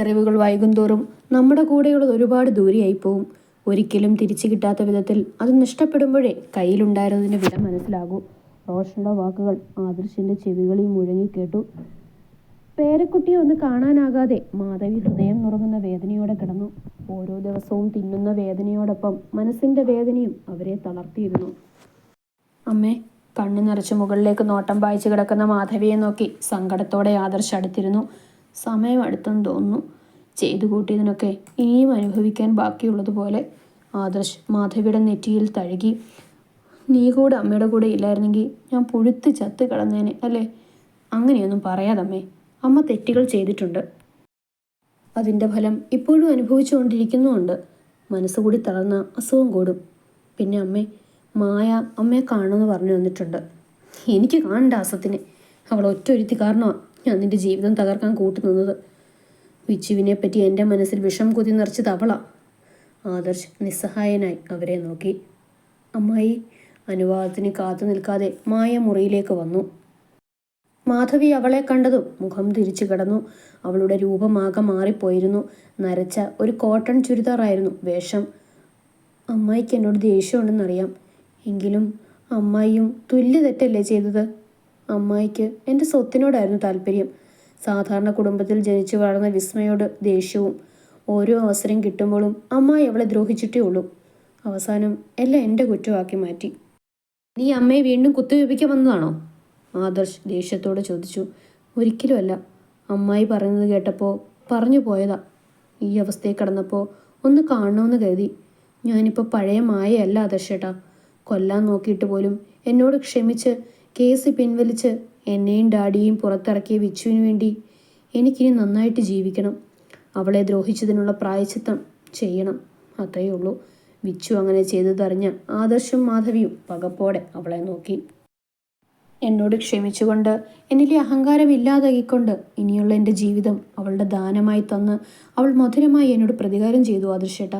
തിരിച്ചറിവുകൾ വൈകുന്തോറും നമ്മുടെ കൂടെയുള്ളത് ഒരുപാട് ദൂരെയായി പോവും ഒരിക്കലും തിരിച്ചു കിട്ടാത്ത വിധത്തിൽ അത് നഷ്ടപ്പെടുമ്പോഴേ കയ്യിലുണ്ടായിരുന്നതിന്റെ വില മനസ്സിലാകൂ. റോഷന്റെ വാക്കുകൾ ആദർശിന്റെ ചെവികളിൽ മുഴങ്ങിക്കേട്ടു പേരക്കുട്ടിയെ ഒന്ന് കാണാനാകാതെ മാധവി ഹൃദയം നുറങ്ങുന്ന വേദനയോടെ കിടന്നു. ഓരോ ദിവസവും തിന്നുന്ന വേദനയോടൊപ്പം മനസ്സിന്റെ വേദനയും അവരെ തളർത്തിയിരുന്നു. അമ്മേ കണ്ണു നിറച്ച് മുകളിലേക്ക് നോട്ടം പായിച്ചു കിടക്കുന്ന മാധവിയെ നോക്കി സങ്കടത്തോടെ ആദർശ് അടുത്തിരുന്നു. സമയം അടുത്തെന്ന് തോന്നുന്നു. ചെയ്തു കൂട്ടിയതിനൊക്കെ ഇനിയും അനുഭവിക്കാൻ ബാക്കിയുള്ളതുപോലെ ആദർശ് മാധവിയുടെ നെറ്റിയിൽ തഴുകി. നീ കൂടെ അമ്മയുടെ കൂടെ ഇല്ലായിരുന്നെങ്കിൽ ഞാൻ പുഴുത്ത് ചത്ത് കിടന്നേനെ അല്ലേ? അങ്ങനെയൊന്നും പറയാതമ്മേ. അമ്മ തെറ്റുകൾ ചെയ്തിട്ടുണ്ട്. അതിന്റെ ഫലം ഇപ്പോഴും അനുഭവിച്ചുകൊണ്ടിരിക്കുന്നുമുണ്ട്. മനസ്സുകൂടി തളർന്ന അസുഖം കൂടും. പിന്നെ അമ്മേ മായ അമ്മയെ കാണുമെന്ന് പറഞ്ഞു തന്നിട്ടുണ്ട്. എനിക്ക് കാണണ്ട അസത്തിന് അവൾ ഒറ്റ ഒരുത്തി കാരണമാണ് നിന്റെ ജീവിതം തകർക്കാൻ കൂട്ടുനിന്നത് വിച്ചുവിനെ പറ്റി എന്റെ മനസ്സിൽ വിഷം കൊതി നിറച്ച് തവള ആദർശ് നിസ്സഹായനായി അവരെ നോക്കി. അമ്മായി അനുവാദത്തിന് കാത്തു നിൽക്കാതെ മായ മുറിയിലേക്ക് വന്നു. മാധവി അവളെ കണ്ടതും മുഖം തിരിച്ചു കിടന്നു. അവളുടെ രൂപമാകെ മാറിപ്പോയിരുന്നു. നരച്ച ഒരു കോട്ടൺ ചുരിദാറായിരുന്നു വേഷം. അമ്മായിക്ക് എന്നോട് ദേഷ്യമുണ്ടെന്നറിയാം. എങ്കിലും അമ്മായിയും തുല്യ തെറ്റല്ലേ ചെയ്തത്? അമ്മായിക്ക് എന്റെ സ്വത്തിനോടായിരുന്നു താല്പര്യം. സാധാരണ കുടുംബത്തിൽ ജനിച്ചു വളർന്ന വിസ്മയോട് ദേഷ്യവും ഓരോ അവസരം കിട്ടുമ്പോഴും അമ്മായി അവളെ ദ്രോഹിച്ചിട്ടേ ഉള്ളൂ. അവസാനം എല്ലാം എന്റെ കുറ്റമാക്കി മാറ്റി. നീ അമ്മയെ വീണ്ടും കുത്തിവെപ്പിക്കാൻ വന്നതാണോ? ആദർശ് ദേഷ്യത്തോടെ ചോദിച്ചു. ഒരിക്കലുമല്ല. അമ്മായി പറയുന്നത് കേട്ടപ്പോൾ പറഞ്ഞു പോയതാ. ഈ അവസ്ഥയിൽ കടന്നപ്പോൾ ഒന്ന് കാണണമെന്ന് കരുതി. ഞാനിപ്പോൾ പഴയ മായയല്ല ആദർശേട്ടാ കൊല്ലാൻ നോക്കിയിട്ട് പോലും എന്നോട് ക്ഷമിച്ച് കേസ് പിൻവലിച്ച് എന്നെയും ഡാഡിയെയും പുറത്തിറക്കിയ വിച്ചുവിന് വേണ്ടി എനിക്കിനി നന്നായിട്ട് ജീവിക്കണം. അവളെ ദ്രോഹിച്ചതിനുള്ള പ്രായച്ചിത്തം ചെയ്യണം. അത്രയേ ഉള്ളൂ. വിച്ചു അങ്ങനെ ചെയ്തതറിഞ്ഞ ആദർശം മാധവിയും പകപ്പോടെ അവളെ നോക്കി. എന്നോട് ക്ഷമിച്ചുകൊണ്ട് എന്നിലെ അഹങ്കാരം ഇല്ലാതാക്കിക്കൊണ്ട് ഇനിയുള്ള എന്റെ ജീവിതം അവളുടെ ദാനമായി തന്ന് അവൾ മധുരമായി എന്നോട് പ്രതികാരം ചെയ്തു ആദർശേട്ട.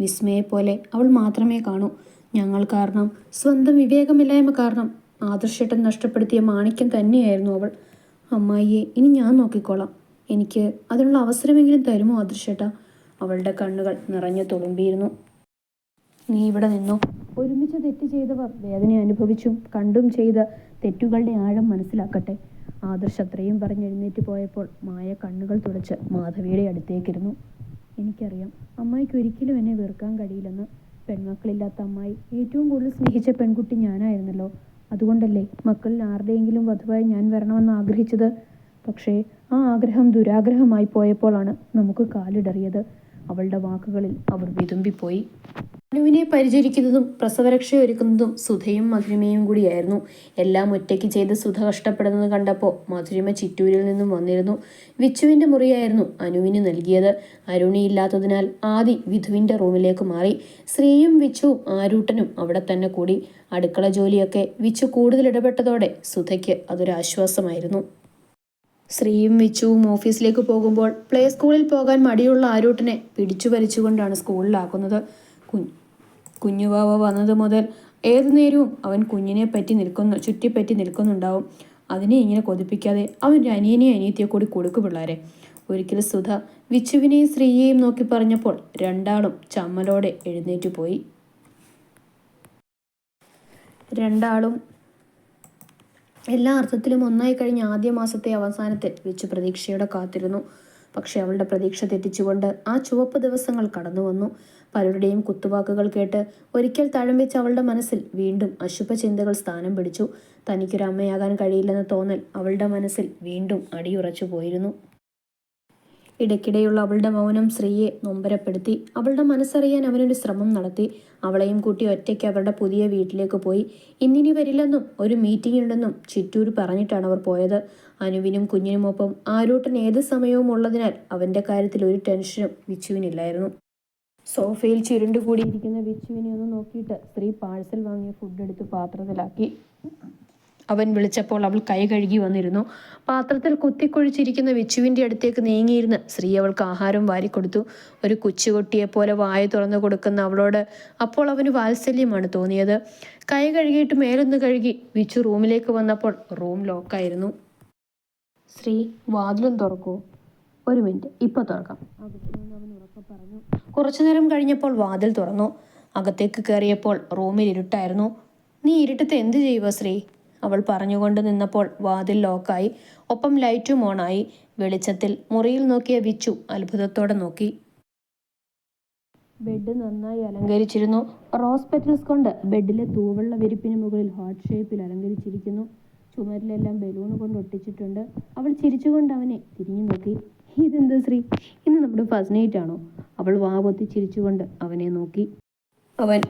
വിസ്മയെപ്പോലെ അവൾ മാത്രമേ കാണൂ. ഞങ്ങൾ കാരണം സ്വന്തം വിവേകമില്ലായ്മ കാരണം ആദർശേട്ടൻ നഷ്ടപ്പെടുത്തിയ മാണിക്യം തന്നെയായിരുന്നു അവൾ. അമ്മായിയെ ഇനി ഞാൻ നോക്കിക്കോളാം. എനിക്ക് അതിനുള്ള അവസരമെങ്കിലും തരുമോ ആദർശേട്ട? അവളുടെ കണ്ണുകൾ നിറഞ്ഞു തുളുമ്പിയിരുന്നു. നീ ഇവിടെ നിന്നു? ഒരുമിച്ച് തെറ്റ് ചെയ്തവർ വേദന അനുഭവിച്ചും കണ്ടും ചെയ്ത തെറ്റുകളുടെ ആഴം മനസ്സിലാക്കട്ടെ. ആദർശ് അത്രയും പറഞ്ഞെഴുന്നേറ്റ് പോയപ്പോൾ മായ കണ്ണുകൾ തുടച്ച് മാധവിയുടെ അടുത്തേക്കിരുന്നു. എനിക്കറിയാം അമ്മായിക്ക് ഒരിക്കലും എന്നെ വെറുക്കാൻ കഴിയില്ലെന്ന്. പെൺമക്കളില്ലാത്ത അമ്മായി ഏറ്റവും കൂടുതൽ സ്നേഹിച്ച പെൺകുട്ടി ഞാനായിരുന്നല്ലോ. അതുകൊണ്ടല്ലേ മക്കളിൽ ആരുടെയെങ്കിലും വധുവായി ഞാൻ വരണമെന്ന് ആഗ്രഹിച്ചത്? പക്ഷേ ആ ആഗ്രഹം ദുരാഗ്രഹമായി പോയപ്പോഴാണ് നമുക്ക് കാലിടറിയത്. അവളുടെ വാക്കുകളിൽ അവർ വിതുമ്പിപ്പോയി. അനുവിനെ പരിചരിക്കുന്നതും പ്രസവരക്ഷ ഒരുക്കുന്നതും സുധയും മധുരിമയും കൂടിയായിരുന്നു. എല്ലാം ഒറ്റയ്ക്ക് ചെയ്ത് സുധ കഷ്ടപ്പെടുന്നത് കണ്ടപ്പോൾ മധുരിമ ചിറ്റൂരിൽ നിന്നും വന്നിരുന്നു. വിച്ചുവിന്റെ മുറിയായിരുന്നു അനുവിന് നൽകിയത്. അരുണിയില്ലാത്തതിനാൽ ആദി വിധുവിന്റെ റൂമിലേക്ക് മാറി. ശ്രീയും വിച്ചുവും ആരൂട്ടനും അവിടെ തന്നെ കൂടി. അടുക്കള ജോലിയൊക്കെ വിച്ചു കൂടുതൽ ഇടപെട്ടതോടെ സുധയ്ക്ക് അതൊരാശ്വാസമായിരുന്നു. ശ്രീയും വിച്ചുവും ഓഫീസിലേക്ക് പോകുമ്പോൾ പ്ലേ സ്കൂളിൽ പോകാൻ മടിയുള്ള ആരൂട്ടിനെ പിടിച്ചു വലിച്ചുകൊണ്ടാണ് സ്കൂളിലാക്കുന്നത് കുഞ്ഞ്. കുഞ്ഞുവാവ വന്നത് മുതൽ ഏതു നേരവും അവൻ കുഞ്ഞിനെ പറ്റി നിൽക്കുന്നു ചുറ്റിപ്പറ്റി നിൽക്കുന്നുണ്ടാവും. അതിനെ ഇങ്ങനെ കൊതിപ്പിക്കാതെ അവൻ ഒരു അനിയനെയും അനിയത്തിയെ കൂടി കൊടുക്കു പിള്ളേരെ. ഒരിക്കൽ സുധ വിച്ചുവിനെയും ശ്രീയെയും നോക്കി പറഞ്ഞപ്പോൾ രണ്ടാളും ചമ്മലോടെ എഴുന്നേറ്റു പോയി. രണ്ടാളും എല്ലാ അർത്ഥത്തിലും ഒന്നായി കഴിഞ്ഞ ആദ്യ മാസത്തെ അവസാനത്തിൽ വെച്ച് പ്രതീക്ഷയോടെ കാത്തിരുന്നു. പക്ഷേ അവളുടെ പ്രതീക്ഷ തെറ്റിച്ചുകൊണ്ട് ആ ചുവപ്പ് ദിവസങ്ങൾ കടന്നു വന്നു. പലരുടെയും കുത്തുവാക്കുകൾ കേട്ട് ഒരിക്കൽ തഴം വെച്ച് അവളുടെ മനസ്സിൽ വീണ്ടും അശുഭ ചിന്തകൾ സ്ഥാനം പിടിച്ചു. തനിക്കൊരു അമ്മയാകാൻ കഴിയില്ലെന്ന തോന്നൽ അവളുടെ മനസ്സിൽ വീണ്ടും അടിയുറച്ചു പോയിരുന്നു. ഇടയ്ക്കിടെയുള്ള അവളുടെ മൗനം ശ്രീയെ നൊമ്പരപ്പെടുത്തി. അവളുടെ മനസ്സറിയാൻ അവനൊരു ശ്രമം നടത്തി. അവളെയും കൂട്ടി ഒറ്റയ്ക്ക് അവരുടെ പുതിയ വീട്ടിലേക്ക് പോയി. ഇന്നിനി വരില്ലെന്നും ഒരു മീറ്റിംഗ് ഉണ്ടെന്നും ചിറ്റൂർ പറഞ്ഞിട്ടാണ് അവർ പോയത്. അനുവിനും കുഞ്ഞിനുമൊപ്പം ആരൂട്ടൻ ഏത് സമയവും ഉള്ളതിനാൽ അവന്റെ കാര്യത്തിൽ ഒരു ടെൻഷനും വിച്ചുവിനില്ലായിരുന്നു. സോഫയിൽ ചുരുണ്ടുകൂടിയിരിക്കുന്ന വിച്ചുവിനെ ഒന്ന് നോക്കിയിട്ട് സ്ത്രീ പാഴ്സൽ വാങ്ങിയ ഫുഡ് എടുത്ത് പാത്രത്തിലാക്കി. അവൻ വിളിച്ചപ്പോൾ അവൾ കൈ കഴുകി വന്നിരുന്നു. പാത്രത്തിൽ കുത്തിക്കൊഴിച്ചിരിക്കുന്ന വിച്ചുവിന്റെ അടുത്തേക്ക് നീങ്ങിയിരുന്ന് സ്ത്രീ അവൾക്ക് ആഹാരം വാരിക്കൊടുത്തു. ഒരു കൊച്ചുകൊട്ടിയെ പോലെ വായ തുറന്നു കൊടുക്കുന്ന അവളോട് അപ്പോൾ അവന് വാത്സല്യമാണ് തോന്നിയത്. കൈ കഴുകിയിട്ട് മേലൊന്ന് കഴുകി വിച്ചു റൂമിലേക്ക് വന്നപ്പോൾ റൂം ലോക്കായിരുന്നു. ശ്രീ വാതിലും തുറക്കൂ. ഒരു മിനിറ്റ് ഇപ്പോൾ തുറക്കാം. പറഞ്ഞു കുറച്ചു നേരം കഴിഞ്ഞപ്പോൾ വാതിൽ തുറന്നു. അകത്തേക്ക് കയറിയപ്പോൾ റൂമിൽ ഇരുട്ടായിരുന്നു. നീ ഇരുട്ടത്ത് എന്ത് ചെയ്യുക ശ്രീ അവൾ പറഞ്ഞുകൊണ്ട് നിന്നപ്പോൾ വാതിൽ ലോക്കായി. ഒപ്പം ലൈറ്റും ഓണായി. വെളിച്ചത്തിൽ മുറിയിൽ നോക്കിയ വിച്ചു അത്ഭുതത്തോടെ നോക്കി. ബെഡ് നന്നായി അലങ്കരിച്ചിരുന്നു. റോസ് പെറ്റൽസ് കൊണ്ട് ബെഡിലെ തൂവെള്ള വിരിപ്പിന് മുകളിൽ ഹാർട്ട് ഷേപ്പിൽ അലങ്കരിച്ചിരിക്കുന്നു. ചുമരിലെല്ലാം ബലൂൺ കൊണ്ട് ഒട്ടിച്ചിട്ടുണ്ട്. അവൾ ചിരിച്ചുകൊണ്ട് അവനെ തിരിഞ്ഞു നോക്കി. ഇതെന്താ ശ്രീ? ഇന്ന് നമ്മുടെ ഫസ്റ്റ് നൈറ്റ് ആണോ? അവൾ വാ പൊത്തി ചിരിച്ചുകൊണ്ട് അവനെ നോക്കി. അവൻ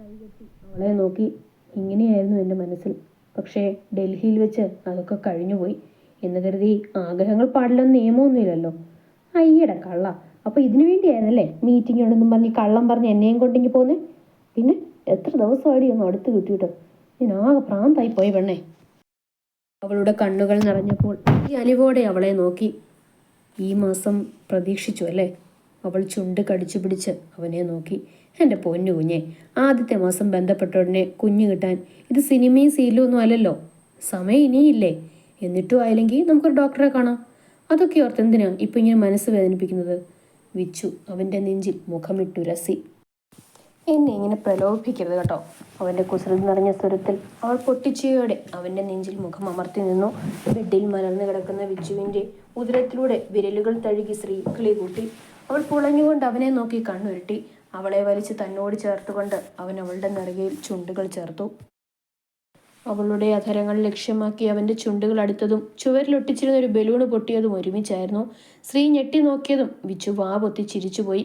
കൈകെട്ടി അവളെ നോക്കി. ഇങ്ങനെയായിരുന്നു എന്റെ മനസ്സിൽ. പക്ഷേ ഡൽഹിയിൽ വെച്ച് അതൊക്കെ കഴിഞ്ഞുപോയി. എന്ന് കരുതി ആഗ്രഹങ്ങൾ പാടില്ലെന്ന് നിയമമൊന്നുമില്ലല്ലോ. അയ്യട കള്ള. അപ്പോൾ ഇതിനു വേണ്ടിയായിരുന്നല്ലേ മീറ്റിംഗ് ഉണ്ടെന്നും പറഞ്ഞ് കള്ളം പറഞ്ഞ് എന്നെയും കൊണ്ടിങ്ങി പോന്നെ? പിന്നെ എത്ര ദിവസമായി ഒന്ന് അടുത്ത് കിട്ടിയിട്ട്? ഞാൻ ആകെ പ്രാന്തായി പോയി പെണ്ണേ. അവളുടെ കണ്ണുകൾ നിറഞ്ഞപ്പോൾ ഈ അലിവോടെ അവളെ നോക്കി. ഈ മാസം പ്രതീക്ഷിച്ചു അല്ലേ? അവൾ ചുണ്ട് കടിച്ചു പിടിച്ച് അവനെ നോക്കി. എന്റെ പൊന്നു കുഞ്ഞെ ആദ്യത്തെ മാസം ബന്ധപ്പെട്ട ഉടനെ കുഞ്ഞു കിട്ടാൻ ഇത് സിനിമയും സീലും ഒന്നും അല്ലല്ലോ. സമയം ഇനിയില്ലേ? എന്നിട്ടും ആയില്ലെങ്കിൽ നമുക്കൊരു ഡോക്ടറെ കാണാം. അതൊക്കെ ഓർത്ത് എന്തിനാ ഇപ്പം ഇങ്ങനെ മനസ്സ് വേദനിപ്പിക്കുന്നത്? വിച്ചു അവന്റെ നെഞ്ചിൽ മുഖമിട്ടുരസി എന്നെ ഇങ്ങനെ പ്രലോഭിക്കരുത് കേട്ടോ. അവന്റെ കുസൃതി നിറഞ്ഞ സ്വരത്തിൽ അവൾ പൊട്ടിച്ചയോടെ അവന്റെ നെഞ്ചിൽ മുഖം അമർത്തി നിന്നു. ബെഡിൽ മലർന്നു കിടക്കുന്ന വിച്ചുവിന്റെ ഉദരത്തിലൂടെ വിരലുകൾ തഴുകി ശ്രീ കിളി കൂട്ടി. അവൾ പുളഞ്ഞുകൊണ്ട് അവനെ നോക്കി കണ്ണുരുട്ടി. അവളെ വലിച്ച് തന്നോട് ചേർത്തുകൊണ്ട് അവൻ അവളുടെ നിറകയിൽ ചുണ്ടുകൾ ചേർത്തു. അവളുടെ അധരങ്ങൾ ലക്ഷ്യമാക്കി അവന്റെ ചുണ്ടുകൾ അടുത്തതും ചുവരിലൊട്ടിച്ചിരുന്ന ഒരു ബലൂണ് പൊട്ടിയതും ഒരുമിച്ചായിരുന്നു. സ്ത്രീ ഞെട്ടി നോക്കിയതും വിച്ചു വാ പൊത്തി ചിരിച്ചുപോയി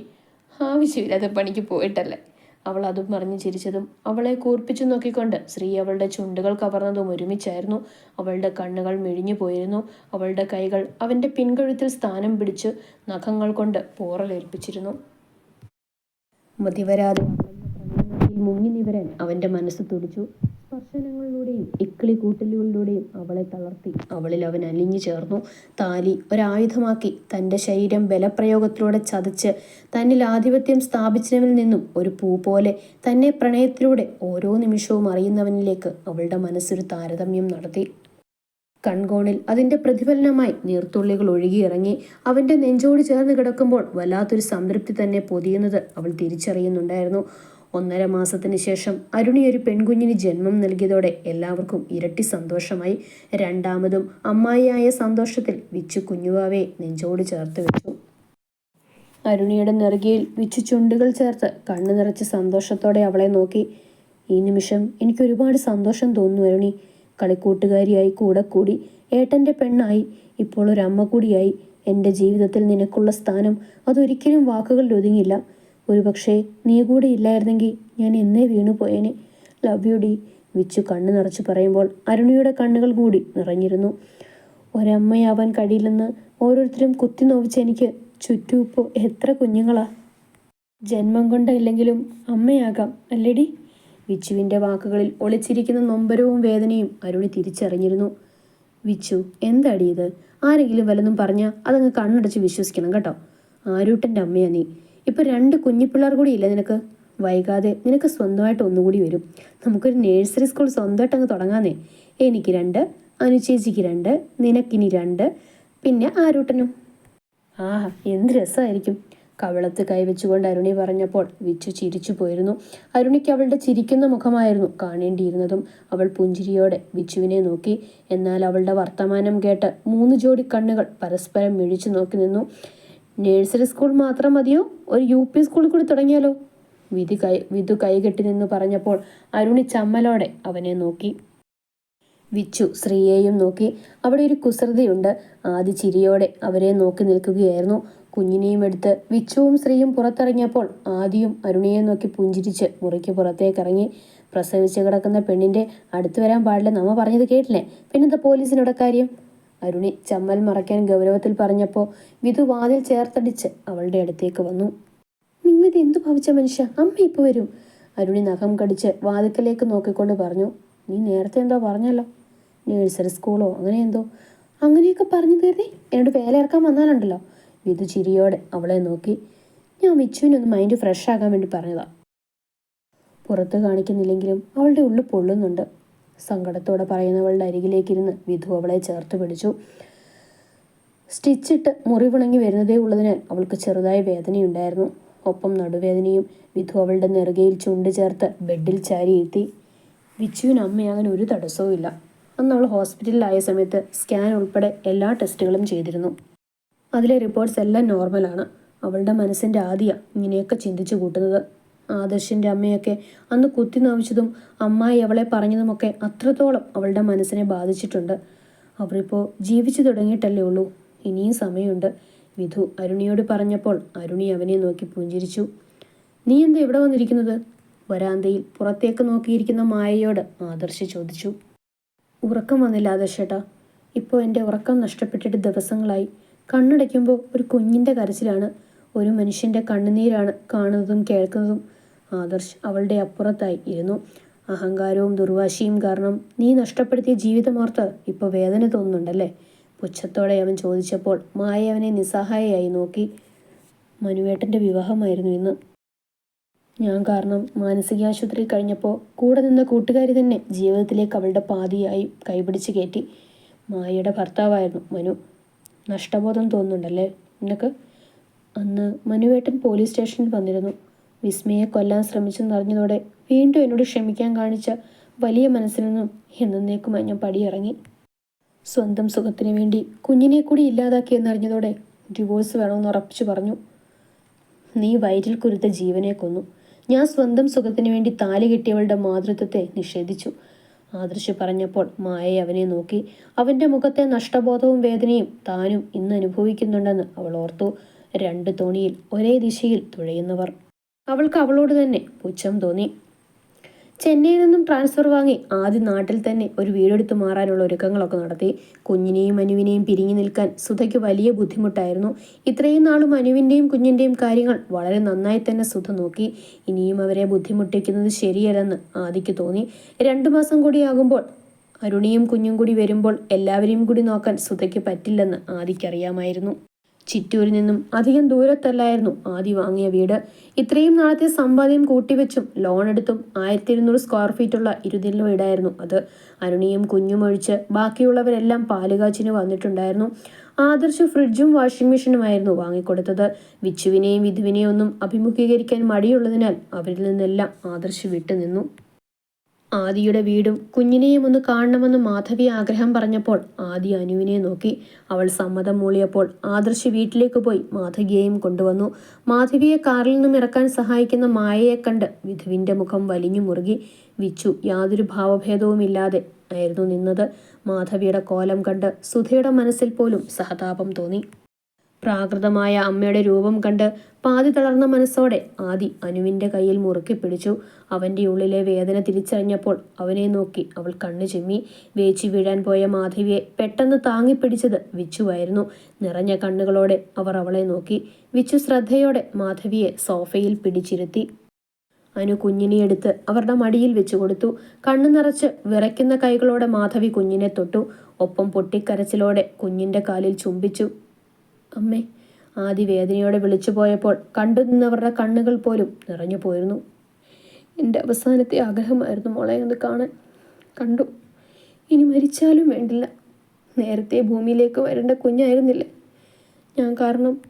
ആവശ്യമില്ലാത്ത പണിക്ക് പോയിട്ടല്ലേ? അവൾ അതും പറഞ്ഞ് ചിരിച്ചതും അവളെ കൂർപ്പിച്ചു നോക്കിക്കൊണ്ട് സ്ത്രീ അവളുടെ ചുണ്ടുകൾ കവർന്നതും ഒരുമിച്ചായിരുന്നു. അവളുടെ കണ്ണുകൾ മെഴിഞ്ഞു പോയിരുന്നു. അവളുടെ കൈകൾ അവന്റെ പിൻകഴുത്തിൽ സ്ഥാനം പിടിച്ച് നഖങ്ങൾ കൊണ്ട് പോറലേൽപ്പിച്ചിരുന്നു. മതിവരാതെ പ്രണയത്തിൽ മുങ്ങി നിവരാൻ അവന്റെ മനസ്സ് തുടിച്ചു. സ്പർശനങ്ങളിലൂടെയും ഇക്കിളി കൂട്ടലുകളിലൂടെയും അവളെ തളർത്തി. അവളിൽ അവൻ അലിഞ്ഞു ചേർന്നു. താലി ഒരായുധമാക്കി തന്റെ ശരീരം ബലപ്രയോഗത്തിലൂടെ ചതച്ച് തന്നിൽ ആധിപത്യം സ്ഥാപിച്ചവനിൽ നിന്നും ഒരു പൂ പോലെ തന്നെ പ്രണയത്തിലൂടെ ഓരോ നിമിഷവും അറിയുന്നവനിലേക്ക് അവളുടെ മനസ്സൊരു താരതമ്യം നടത്തി. കൺകോണിൽ അതിന്റെ പ്രതിഫലനമായി നീർത്തുള്ളികൾ ഒഴുകിയിറങ്ങി അവന്റെ നെഞ്ചോട് ചേർന്ന് കിടക്കുമ്പോൾ വല്ലാത്തൊരു സംതൃപ്തി തന്നെ പൊതിയുന്നത് അവൾ തിരിച്ചറിയുന്നുണ്ടായിരുന്നു. ഒന്നര മാസത്തിന് ശേഷം അരുണി ഒരു പെൺകുഞ്ഞിന് ജന്മം നൽകിയതോടെ എല്ലാവർക്കും ഇരട്ടി സന്തോഷമായി. രണ്ടാമതും അമ്മായിയായ സന്തോഷത്തിൽ വിച്ചു കുഞ്ഞുവാവെ നെഞ്ചോട് ചേർത്ത് വെച്ചു. അരുണിയുടെ നെറുകയിൽ വിച്ചു ചുണ്ടുകൾ ചേർത്ത് കണ്ണു നിറച്ച് സന്തോഷത്തോടെ അവളെ നോക്കി. ഈ നിമിഷം എനിക്ക് ഒരുപാട് സന്തോഷം തോന്നുന്നു അരുണി. കളിക്കൂട്ടുകാരിയായി കൂടെ കൂടി ഏട്ടന്റെ പെണ്ണായി. ഇപ്പോൾ ഒരു അമ്മ കൂടിയായി. എന്റെ ജീവിതത്തിൽ നിനക്കുള്ള സ്ഥാനം അതൊരിക്കലും വാക്കുകളിൽ ഒതുങ്ങില്ല ഒരുപക്ഷെ നീ കൂടെ ഇല്ലായിരുന്നെങ്കിൽ ഞാൻ എന്നേ വീണു പോയേനെ. Love you D. വിച്ചു കണ്ണു നിറച്ച് പറയുമ്പോൾ അരുണിയുടെ കണ്ണുകൾ കൂടി നിറഞ്ഞിരുന്നു. ഒരമ്മയാവാൻ കഴിയില്ലെന്ന് ഓരോരുത്തരും കുത്തി നോവിച്ച് എനിക്ക് ചുറ്റും ഇപ്പോൾ എത്ര കുഞ്ഞുങ്ങളാ. ജന്മം കൊണ്ടല്ലെങ്കിലും അമ്മയാകാം അല്ലേടി വിച്ചുവിന്റെ വാക്കുകളിൽ ഒളിച്ചിരിക്കുന്ന നൊമ്പരവും വേദനയും അരുണി തിരിച്ചറിഞ്ഞിരുന്നു. വിച്ചു എന്താടി ഇത്? ആരെങ്കിലും വല്ലതും പറഞ്ഞാൽ അതങ്ങ് കണ്ണടച്ച് വിശ്വസിക്കണം കേട്ടോ. ആരൂട്ടന്റെ അമ്മയാ നീ. ഇപ്പൊ രണ്ട് കുഞ്ഞിപ്പിള്ളേർ കൂടി ഇല്ല നിനക്ക്? വൈകാതെ നിനക്ക് സ്വന്തമായിട്ട് ഒന്നുകൂടി വരും. നമുക്കൊരു നേഴ്സറി സ്കൂൾ സ്വന്തമായിട്ട് അങ്ങ് തുടങ്ങാന്നേ. എനിക്ക് രണ്ട് അനുചേച്ചിക്ക് രണ്ട് നിനക്കിനി രണ്ട് പിന്നെ ആരൂട്ടനും. ആഹാ എന്ത് രസമായിരിക്കും കവളത്ത് കൈവച്ചുകൊണ്ട് അരുണി പറഞ്ഞപ്പോൾ വിച്ചു ചിരിച്ചു പോയിരുന്നു. അരുണിക്ക് അവളുടെ ചിരിക്കുന്ന മുഖമായിരുന്നു കാണേണ്ടിയിരുന്നതും. അവൾ പുഞ്ചിരിയോടെ വിച്ചുവിനെ നോക്കി. എന്നാൽ അവളുടെ വർത്തമാനം കേട്ട് മൂന്ന് ജോഡി കണ്ണുകൾ പരസ്പരം മിഴിച്ചു നോക്കി നിന്നു. നേഴ്സറി സ്കൂൾ മാത്രം മതിയോ? ഒരു യു പി സ്കൂളിൽ കൂടി തുടങ്ങിയാലോ? വിധി കൈ വിധു കൈകെട്ടി നിന്ന് പറഞ്ഞപ്പോൾ അരുണി ചമ്മലോടെ അവനെ നോക്കി. വിച്ചു ശ്രീയെയും നോക്കി. അവിടെ ഒരു കുസൃതിയുണ്ട്. ആദ്യ ചിരിയോടെ അവരെ നോക്കി നിൽക്കുകയായിരുന്നു. കുഞ്ഞിനെയും എടുത്ത് വിച്ചുവും ശ്രീയും പുറത്തിറങ്ങിയപ്പോൾ ആദ്യം അരുണിയെ നോക്കി പുഞ്ചിരിച്ച് മുറിക്ക് പുറത്തേക്ക് ഇറങ്ങി പ്രസവിച്ച് കിടക്കുന്ന പെണ്ണിന്റെ അടുത്ത് വരാൻ പാടില്ല നമ്മ പറഞ്ഞത് കേട്ടില്ലേ? പിന്നെന്താ പോലീസിനോട് കാര്യം? അരുണി ചമ്മൽ മറയ്ക്കാൻ ഗൗരവത്തിൽ പറഞ്ഞപ്പോൾ വിധു വാതിൽ ചേർത്തടിച്ച് അവളുടെ അടുത്തേക്ക് വന്നു. നിങ്ങളിത് എന്തു ഭവിച്ച മനുഷ്യ? അമ്മ ഇപ്പോൾ വരും. അരുണി നഖം കടിച്ച് വാതിക്കലേക്ക് നോക്കിക്കൊണ്ട് പറഞ്ഞു. നീ നേരത്തെ എന്തോ പറഞ്ഞല്ലോ? നേഴ്സറി സ്കൂളോ? അങ്ങനെ എന്തോ? അങ്ങനെയൊക്കെ പറഞ്ഞു തീർന്നേ? എന്നോട് വേല ഇറക്കാൻ വന്നാലുണ്ടല്ലോ. വിധു ചിരിയോടെ അവളെ നോക്കി. ഞാൻ വിച്ചുവിനൊന്ന് മൈൻഡ് ഫ്രഷ് ആകാൻ വേണ്ടി പറഞ്ഞതാ. പുറത്ത് കാണിക്കുന്നില്ലെങ്കിലും അവളുടെ ഉള്ളു പൊള്ളുന്നുണ്ട്. സങ്കടത്തോടെ പറയുന്നവളുടെ അരികിലേക്കിരുന്ന് വിധു അവളെ ചേർത്ത് പിടിച്ചു. സ്റ്റിച്ചിട്ട് മുറിവിണങ്ങി വരുന്നതേ ഉള്ളതിനാൽ അവൾക്ക് ചെറുതായ വേദനയുണ്ടായിരുന്നു. ഒപ്പം നടുവേദനയും വിധു അവളുടെ നെറുകയിൽ ചുണ്ട് ചേർത്ത് ബെഡിൽ ചാരിയിരുത്തി വിച്ചുവിന് അമ്മയാകാൻ ഒരു തടസ്സവും ഇല്ല അന്ന് അവൾ ഹോസ്പിറ്റലിലായ സമയത്ത് സ്കാൻ ഉൾപ്പെടെ എല്ലാ ടെസ്റ്റുകളും ചെയ്തിരുന്നു. അതിലെ റിപ്പോർട്ട്സ് എല്ലാം നോർമലാണ് അവളുടെ മനസ്സിന്റെ ആദിയ ഇങ്ങനെയൊക്കെ ചിന്തിച്ചു കൂട്ടുന്നത്. ആദർശിന്റെ അമ്മയൊക്കെ അന്ന് കുത്തി നോവിച്ചതും അമ്മായി അവളെ പറഞ്ഞതുമൊക്കെ അത്രത്തോളം അവളുടെ മനസ്സിനെ ബാധിച്ചിട്ടുണ്ട്. അവരിപ്പോൾ ജീവിച്ചു തുടങ്ങിയിട്ടല്ലേ ഉള്ളൂ. ഇനിയും സമയമുണ്ട്. വിധു അരുണിയോട് പറഞ്ഞപ്പോൾ അരുണി അവനെ നോക്കി പുഞ്ചിരിച്ചു. നീ എന്താ ഇവിടെ വന്നിരിക്കുന്നത്? വരാന്തയിൽ പുറത്തേക്ക് നോക്കിയിരിക്കുന്ന മായയോട് ആദർശ് ചോദിച്ചു. ഉറക്കം വന്നില്ല ആദർശേട്ടാ. ഇപ്പോൾ എന്റെ ഉറക്കം നഷ്ടപ്പെട്ടിട്ട് ദിവസങ്ങളായി. കണ്ണടയ്ക്കുമ്പോൾ ഒരു കുഞ്ഞിന്റെ കരച്ചിലാണ്. ഒരു മനുഷ്യന്റെ കണ്ണുനീരാണ് കാണുന്നതും കേൾക്കുന്നതും. ആദർശ് അവളുടെ അപ്പുറത്തായി ഇരുന്നു. അഹങ്കാരവും ദുർവാശിയും കാരണം നീ നഷ്ടപ്പെടുത്തിയ ജീവിതമോർത്ത് ഇപ്പോൾ വേദന തോന്നുന്നുണ്ടല്ലേ? പുച്ഛത്തോടെ അവൻ ചോദിച്ചപ്പോൾ മായ അവനെ നിസ്സഹായയായി നോക്കി. മനുവേട്ടന്റെ വിവാഹമായിരുന്നു ഇന്ന്. ഞാൻ കാരണം മാനസികാശുപത്രി കഴിഞ്ഞപ്പോൾ കൂടെ നിന്ന കൂട്ടുകാരി തന്നെ ജീവിതത്തിലേക്ക് അവളുടെ പാതിയായി കൈപിടിച്ച് കയറ്റി. മായയുടെ ഭർത്താവായിരുന്നു മനു. നഷ്ടബോധം തോന്നുന്നുണ്ടല്ലേ? നിനക്ക്? അന്ന് മനുവേട്ടൻ പോലീസ് സ്റ്റേഷനിൽ വന്നിരുന്നു. വിസ്മയെ കൊല്ലാൻ ശ്രമിച്ചെന്നറിഞ്ഞതോടെ വീണ്ടും എന്നോട് ക്ഷമിക്കാൻ കാണിച്ച വലിയ മനസ്സിൽ നിന്നും എന്നേക്കുമായി ഞാൻ പടിയിറങ്ങി. സ്വന്തം സുഖത്തിന് വേണ്ടി കുഞ്ഞിനെ കൂടി ഇല്ലാതാക്കി എന്നറിഞ്ഞതോടെ ഡിവോഴ്സ് വേണമെന്ന് ഉറപ്പിച്ചു പറഞ്ഞു. നീ വയറ്റിൽ കുരുത്ത ജീവനെ കൊന്നു. ഞാൻ സ്വന്തം സുഖത്തിന് വേണ്ടി താലി കിട്ടിയവളുടെ മാതൃത്വത്തെ നിഷേധിച്ചു. ആദർശ് പറഞ്ഞപ്പോൾ മായ അവനെ നോക്കി. അവന്റെ മുഖത്തെ നഷ്ടബോധവും വേദനയും താനും ഇന്ന് അനുഭവിക്കുന്നുണ്ടെന്ന് അവൾ ഓർത്തു. രണ്ട് തോണിയിൽ ഒരേ ദിശയിൽ തുഴയുന്നവർ. അവൾക്ക് അവളോട് തന്നെ പുച്ഛം തോന്നി. ചെന്നൈയിൽ നിന്നും ട്രാൻസ്ഫർ വാങ്ങി ആദ്യം നാട്ടിൽ തന്നെ ഒരു വീടെടുത്ത് മാറാനുള്ള ഒരുക്കങ്ങളൊക്കെ നടത്തി. കുഞ്ഞിനെയും അനുവിനെയും പിരിഞ്ഞു നിൽക്കാൻ സുധയ്ക്ക് വലിയ ബുദ്ധിമുട്ടായിരുന്നു. ഇത്രയും നാളും അനുവിന്റെയും കുഞ്ഞിന്റെയും കാര്യങ്ങൾ വളരെ നന്നായി തന്നെ സുധ നോക്കി. ഇനിയും അവരെ ബുദ്ധിമുട്ടിക്കുന്നത് ശരിയല്ലെന്ന് ആദിക്ക് തോന്നി. രണ്ടു മാസം കൂടി ആകുമ്പോൾ അരുണിയും കുഞ്ഞും കൂടി വരുമ്പോൾ എല്ലാവരെയും കൂടി നോക്കാൻ സുധയ്ക്ക് പറ്റില്ലെന്ന് ആദിക്കറിയാമായിരുന്നു ചിറ്റൂരിൽ നിന്നും അധികം ദൂരത്തല്ലായിരുന്നു ആദ്യം വാങ്ങിയ വീട്. ഇത്രയും നാളത്തെ സമ്പാദ്യം കൂട്ടിവെച്ചും ലോൺ എടുത്തും ആയിരത്തി ഇരുന്നൂറ് സ്ക്വയർ ഫീറ്റുള്ള ഇരുതില്ല വീടായിരുന്നു അത്. അരുണിയും കുഞ്ഞും ഒഴിച്ച് ബാക്കിയുള്ളവരെല്ലാം പാലുകാച്ചിന് വന്നിട്ടുണ്ടായിരുന്നു. ആദർശ് ഫ്രിഡ്ജും വാഷിംഗ് മെഷീനുമായിരുന്നു വാങ്ങിക്കൊടുത്തത്. വിച്ചുവിനെയും വിധുവിനെയും ഒന്നും അഭിമുഖീകരിക്കാൻ മടിയുള്ളതിനാൽ അവരിൽ നിന്നെല്ലാം ആദർശ് വിട്ടുനിന്നു. ആദിയുടെ വീടും കുഞ്ഞിനെയും ഒന്ന് കാണണമെന്ന് മാധവി ആഗ്രഹം പറഞ്ഞപ്പോൾ ആദി അനുവിനെ നോക്കി. അവൾ സമ്മതം മൂളിയപ്പോൾ ആദർശ് വീട്ടിലേക്ക് പോയി മാധവിയെയും കൊണ്ടുവന്നു. മാധവിയെ കാറിൽ നിന്നും ഇറക്കാൻ സഹായിക്കുന്ന മായയെ കണ്ട് വിധുവിന്റെ മുഖം വലിഞ്ഞു മുറുകി. വിച്ചു യാതൊരു ഭാവഭേദവുമില്ലാതെ ആയിരുന്നു നിന്നത്. മാധവിയുടെ കോലം കണ്ട് സുധയുടെ മനസ്സിൽ പോലും സഹതാപം തോന്നി. പ്രാകൃതമായ അമ്മയുടെ രൂപം കണ്ട് പാതി തളർന്ന മനസ്സോടെ ആദി അനുവിന്റെ കയ്യിൽ മുറുക്കി പിടിച്ചു. അവന്റെ ഉള്ളിലെ വേദന തിരിച്ചറിഞ്ഞപ്പോൾ അവനെ നോക്കി അവൾ കണ്ണു ചിമ്മി. വേച്ചു വീഴാൻ പോയ മാധവിയെ പെട്ടെന്ന് താങ്ങിപ്പിടിച്ചത് വിച്ചുവായിരുന്നു. നിറഞ്ഞ കണ്ണുകളോടെ അവർ അവളെ നോക്കി. വിച്ചു ശ്രദ്ധയോടെ മാധവിയെ സോഫയിൽ പിടിച്ചിരുത്തി. അനു കുഞ്ഞിനെ എടുത്ത് അവരുടെ മടിയിൽ വെച്ചു കൊടുത്തു. കണ്ണു നിറച്ച് വിറയ്ക്കുന്ന കൈകളോടെ മാധവി കുഞ്ഞിനെ തൊട്ടു. ഒപ്പം പൊട്ടിക്കരച്ചിലോടെ കുഞ്ഞിന്റെ കാലിൽ ചുംബിച്ചു. അമ്മേ ആദി വേദനയോടെ വിളിച്ചു പോയപ്പോൾ കണ്ടു നിന്നവരുടെ കണ്ണുകൾ പോലും നിറഞ്ഞു പോയിരുന്നു. എന്റെ അവസാനത്തെ ആഗ്രഹമായിരുന്നു മോളെ ഒന്ന് കാണാൻ. കണ്ടു. ഇനി മരിച്ചാലും വേണ്ടില്ല. നേരത്തെ ഭൂമിയിലേക്ക് വരേണ്ട കുഞ്ഞായിരുന്നില്ല. ഞാൻ കാരണം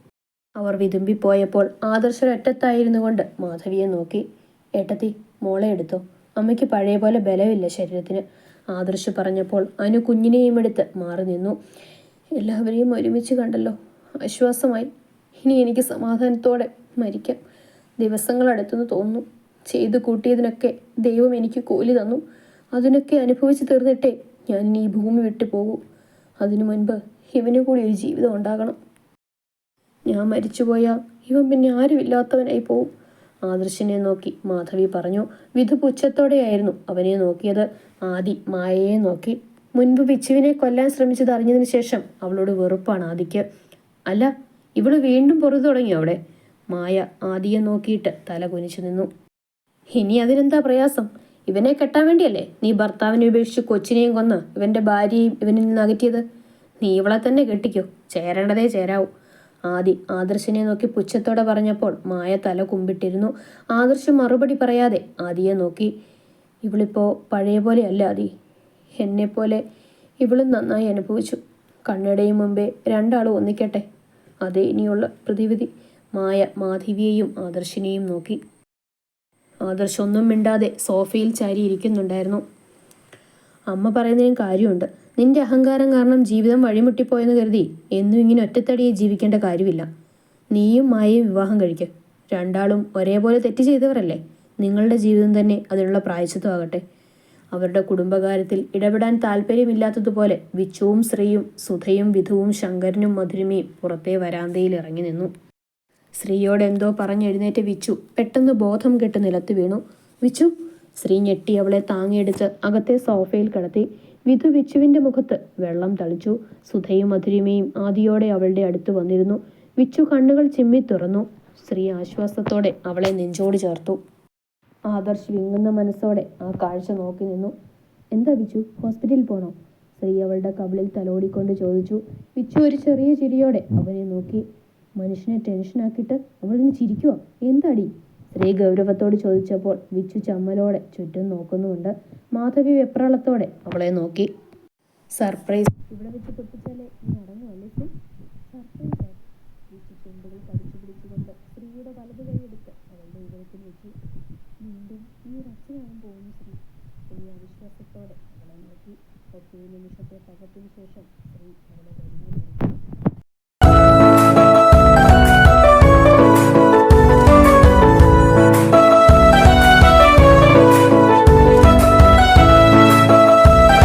അവർ വിതുമ്പിപ്പോയപ്പോൾ ആദർശൊരറ്റത്തായിരുന്നു കൊണ്ട് മാധവിയെ നോക്കി. ഏട്ടത്തി മോളെ എടുത്തോ. അമ്മയ്ക്ക് പഴയ പോലെ ബലമില്ല ശരീരത്തിന്. ആദർശ് പറഞ്ഞപ്പോൾ അനു കുഞ്ഞിനെയും എടുത്ത് മാറി നിന്നു. എല്ലാവരെയും ഒരുമിച്ച് കണ്ടല്ലോ. ആശ്വാസമായി ഇനി എനിക്ക് സമാധാനത്തോടെ മരിക്കാം. ദിവസങ്ങൾ അടുത്തെന്ന് തോന്നുന്നു. ചെയ്തു കൂട്ടിയതിനൊക്കെ ദൈവം എനിക്ക് കൂലി തന്നു. അതിനൊക്കെ അനുഭവിച്ച് തീർന്നിട്ടേ ഞാൻ ഈ ഭൂമി വിട്ടു പോകൂ. അതിനു മുൻപ് ഇവനു കൂടി ഒരു ജീവിതം ഉണ്ടാകണം. ഞാൻ മരിച്ചുപോയാൽ ഇവൻ പിന്നെ ആരുമില്ലാത്തവനായി പോവും. ആദർശിനെ നോക്കി മാധവി പറഞ്ഞു വിധു പുച്ഛത്തോടെയായിരുന്നു അവനെ നോക്കിയത്. ആദി മായയെ നോക്കി. മുൻപ് വിച്ചുവിനെ കൊല്ലാൻ ശ്രമിച്ചത് അറിഞ്ഞതിന് ശേഷം അവളോട് വെറുപ്പാണ് ആദിക്ക്. അല്ല ഇവൾ വീണ്ടും പൊറുതു തുടങ്ങി അവിടെ. മായ ആദിയെ നോക്കിയിട്ട് തല കുനിച്ചു നിന്നു. ഇനി അതിനെന്താ പ്രയാസം? ഇവനെ കെട്ടാൻ വേണ്ടിയല്ലേ നീ ഭർത്താവിനെ ഉപേക്ഷിച്ച് കൊച്ചിനെയും കൊന്ന് ഇവന്റെ ഭാര്യയും ഇവനിൽ നിന്ന് അകറ്റിയത്? നീ ഇവളെ തന്നെ കെട്ടിക്കോ. ചേരേണ്ടതേ ചേരാവൂ. ആദി ആദർശിനെ നോക്കി പുച്ഛത്തോടെ പറഞ്ഞപ്പോൾ മായ തല കുമ്പിട്ടിരുന്നു. ആദർശ് മറുപടി പറയാതെ ആദിയെ നോക്കി. ഇവളിപ്പോ പഴയ പോലെ അല്ല ആദി. എന്നെപ്പോലെ ഇവളും നന്നായി അനുഭവിച്ചു. കണ്ണടയും മുമ്പേ രണ്ടാളും ഒന്നിക്കട്ടെ. അതേ ഇനിയുള്ള പ്രതിവിധി മായ മാധവിയെയും ആദർശിനെയും നോക്കി. ആദർശൊന്നും മിണ്ടാതെ സോഫയിൽ ചാരി ഇരിക്കുന്നുണ്ടായിരുന്നു. അമ്മ പറയുന്നതിനും കാര്യമുണ്ട്. നിന്റെ അഹങ്കാരം കാരണം ജീവിതം വഴിമുട്ടിപ്പോയെന്ന് കരുതി എന്നും ഇങ്ങനെ ഒറ്റത്തടിയെ ജീവിക്കേണ്ട കാര്യമില്ല. നീയും മായയും വിവാഹം കഴിക്കുക രണ്ടാളും ഒരേപോലെ തെറ്റ് ചെയ്തവരല്ലേ? നിങ്ങളുടെ ജീവിതം തന്നെ അതിനുള്ള പ്രായച്ചിത്വമാകട്ടെ അവരുടെ കുടുംബകാര്യത്തിൽ ഇടപെടാൻ താല്പര്യമില്ലാത്തതുപോലെ വിച്ചുവും ശ്രീയും സുധയും വിധുവും ശങ്കരനും മധുരിമയും പുറത്തെ വരാന്തയിൽ ഇറങ്ങി നിന്നു. ശ്രീയോട് എന്തോ പറഞ്ഞെഴുന്നേറ്റ് വിച്ചു പെട്ടെന്ന് ബോധം കെട്ട് നിലത്ത് വീണു. വിച്ചു ശ്രീ ഞെട്ടി അവളെ താങ്ങിയെടുത്ത് അകത്തെ സോഫയിൽ കിടത്തി. വിധു വിച്ചുവിന്റെ മുഖത്ത് വെള്ളം തളിച്ചു. സുധയും മധുരിമയും ആദിയോടെ അവളുടെ അടുത്ത് വന്നിരുന്നു. വിച്ചു കണ്ണുകൾ ചിമ്മി തുറന്നു. ശ്രീ ആശ്വാസത്തോടെ അവളെ നെഞ്ചോട് ചേർത്തു. ആദർശ് വിങ്ങുന്ന മനസ്സോടെ ആ കാഴ്ച നോക്കി നിന്നു. എന്താ വിച്ചു ഹോസ്പിറ്റലിൽ പോണോ? സ്ത്രീ അവളുടെ കവിളിൽ തലോടിക്കൊണ്ട് ചോദിച്ചു. വിച്ചു ഒരു ചെറിയ ചിരിയോടെ അവനെ നോക്കി. മനുഷ്യനെ ടെൻഷനാക്കിയിട്ട് അവളിന് ചിരിക്കുവോ? എന്താടി? സ്ത്രീ ഗൗരവത്തോട് ചോദിച്ചപ്പോൾ വിച്ചു ചമ്മലോടെ ചുറ്റും നോക്കുന്നുമുണ്ട്. മാധവി വെപ്രാളത്തോടെ അവളെ നോക്കി. സർപ്രൈസ്. ഇവിടെ വെച്ച് പൊട്ടിച്ചാലേ നീ അടങ്ങുമല്ലേ ശ്രീ സർപ്രൈസ് വിച്ചു ചുണ്ടുകൾ കടിച്ചു പിടിച്ചുകൊണ്ട് സ്ത്രീയുടെ വലതു കൈയെടുത്ത് അവളുടെ ഉദരത്തിൽ വെച്ചു വീണ്ടും ഈ ഒരു അച്ഛനാകാൻ പോകുന്നു ശ്രീ ഒറ്റ നിമിഷത്തെ പകപ്പിന് ശേഷം സ്ത്രീ അവളെ